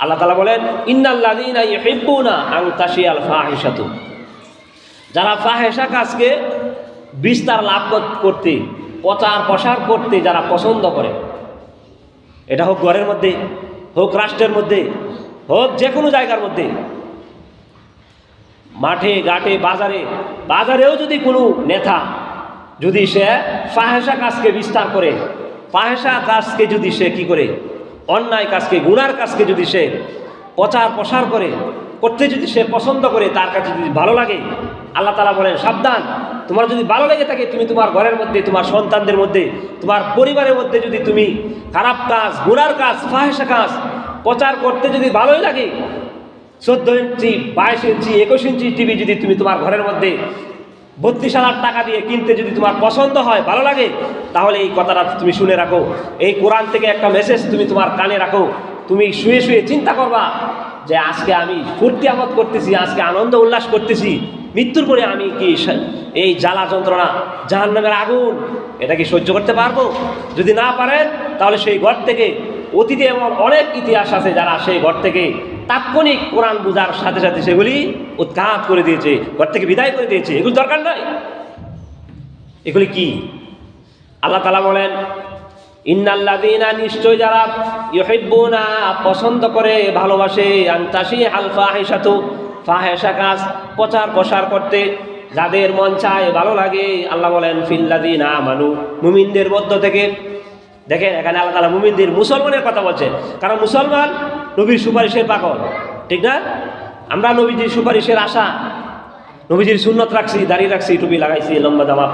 আল্লাহ তালা বলেন আন তাশিয়াল ফাহিশাতু। যারা ফাহেসা কাজকে বিস্তার লাভ করতে, প্রচার প্রসার করতে যারা পছন্দ করে, এটা হোক ঘরের মধ্যে, হোক রাষ্ট্রের মধ্যে, হোক যে কোনো জায়গার মধ্যে, মাঠে, ঘাটে, বাজারে, বাজারেও যদি কোনো নেতা যদি সে ফাহেসা কাজকে বিস্তার করে ফাহেসা কাজকে যদি সে কি করে অন্যায় কাজকে, গুনার কাজকে যদি সে প্রচার প্রসার করে, করতে যদি সে পছন্দ করে, তার কাছে যদি ভালো লাগে, আল্লাহ তালা বলেন, সাবধান, তোমার যদি ভালো লেগে থাকে, তুমি তোমার ঘরের মধ্যে, তোমার সন্তানদের মধ্যে, তোমার পরিবারের মধ্যে যদি তুমি খারাপ কাজ, গুনার কাজ ফাহেসা কাজ, প্রচার করতে যদি ভালোই লাগে, চোদ্দ ইঞ্চি, বাইশ ইঞ্চি, একুশ ইঞ্চি টিভি যদি তুমি তোমার ঘরের মধ্যে বত্রিশ হাজার টাকা দিয়ে কিনতে যদি তোমার পছন্দ হয়, ভালো লাগে, তাহলে এই কথাটা তুমি শুনে রাখো। এই কোরআন থেকে একটা মেসেজ তুমি তোমার কানে রাখো। তুমি শুয়ে শুয়ে চিন্তা করবা যে আজকে আমি ফুর্তি আমদ করতেছি, আজকে আনন্দ উল্লাস করতেছি। মৃত্যুর পরে আমি কি এই জ্বালা যন্ত্রণা, জাহান্নামের আগুন, এটা কি সহ্য করতে পারব? যদি না পারেন, তাহলে সেই ঘর থেকে অতীতে এমন অনেক ইতিহাস আছে যারা সেই ঘর থেকে তাৎক্ষণিক কোরআন বুঝার সাথে সাথে সেগুলি উৎখাত করে দিয়েছে, ঘর থেকে বিদায় করে দিয়েছে। এগুলি দরকার নাই। এগুলি কি? আল্লাহ তালা বলেন ইন্নাল্লাদিনা নিশ্চয় যারা ইউহিব্বুনা, পছন্দ করে, ভালোবাসে আন্তাসি আল ফাহিসাতু ফাহেসা কাজ, প্রচার প্রসার করতে, যাদের মন চায়, ভালো লাগে, আল্লাহ বলেন ফিল্লাদিনা মানু মুমিনদের মধ্য থেকে। দেখেন, এখানে আল্লাহ তালা মুমিনদের মুসলমানের কথা বলছে কারণ মুসলমান নবীর সুপারিশের পাগল, ঠিক না? আমরা নবীজির সুপারিশের আশা, নবীজির সুন্নত রাখছি দাঁড়িয়ে রাখছি, টুপি লাগাইছি, লম্বা জামা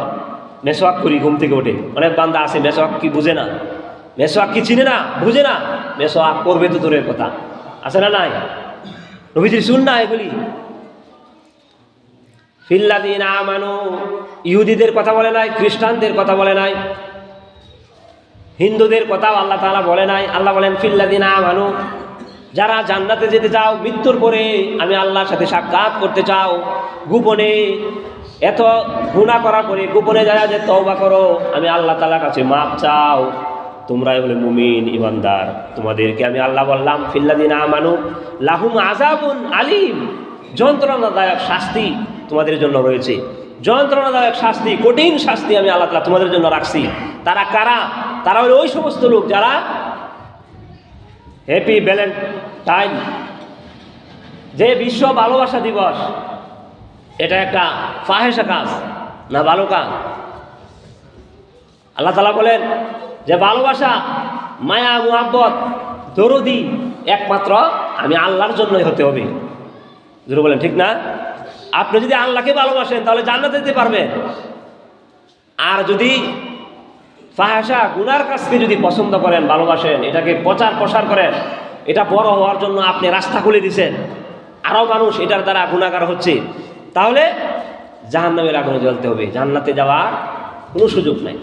মেসোয়াক করি ঘুম থেকে ওঠে অনেক বান্দা আছে, মেসোয়াক কি বুঝে না? মেসোয়াক কি চিনে না? বুঝে না? মেসোয়াক করবে তো দূরের কথা। আছে না নাই? নবীজির শুন না এগুলি। ফিল্লাদিন আমানু, ইহুদিদের কথা বলে নাই, খ্রিস্টানদের কথা বলে নাই, হিন্দুদের কথাও আল্লাহ তাআলা বলে নাই। আল্লাহ বলেন ফিল্লাদিন আমানু যারা জান্নাতে যেতে চাও, মৃত্যুর পরে আমি আল্লাহর সাথে সাক্ষাৎ করতে চাও, গোপনে এত গুণা করার পরে গোপনে যায় যে তওবা করো, আমি আল্লাহ তালার কাছে মাপ চাও। তোমরাই হলে মুমিন ইমানদার তোমাদেরকে আমি আল্লাহ বললাম ফিল্লাদিন আমানু লাহুম আজাবুন আলিম। যন্ত্রণাদায়ক শাস্তি তোমাদের জন্য রয়েছে। যন্ত্রণাদায়ক শাস্তি, কঠিন শাস্তি আমি আল্লাহ তালা তোমাদের জন্য রাখছি। তারা কারা? তারা হলো ওই সমস্ত লোক যারা হ্যাপি ভ্যালেন্টাইন যে বিশ্ব ভালোবাসা দিবস, এটা একটা ফাহেসা কাজ, না ভালো কাজ? আল্লাহ তালা বলেন যে ভালোবাসা, মায়া, মুহাব্বত, দরদি একমাত্র আমি আল্লাহর জন্যই হতে হবে। যদি বলেন, ঠিক না? আপনি যদি আল্লাহকে ভালোবাসেন, তাহলে জান্নাতে যেতে পারবেন। আর যদি ফাহাসা গুনার কাজকে যদি পছন্দ করেন, ভালোবাসেন, এটাকে প্রচার প্রসার করেন, এটা বড় হওয়ার জন্য আপনি রাস্তা খুলে দিছেন। আরও মানুষ এটার দ্বারা গুণাগার হচ্ছে। তাহলে জাহান্নামের আগুনে জ্বলতে হবে। জান্নাতে যাওয়ার কোনো সুযোগ নাই।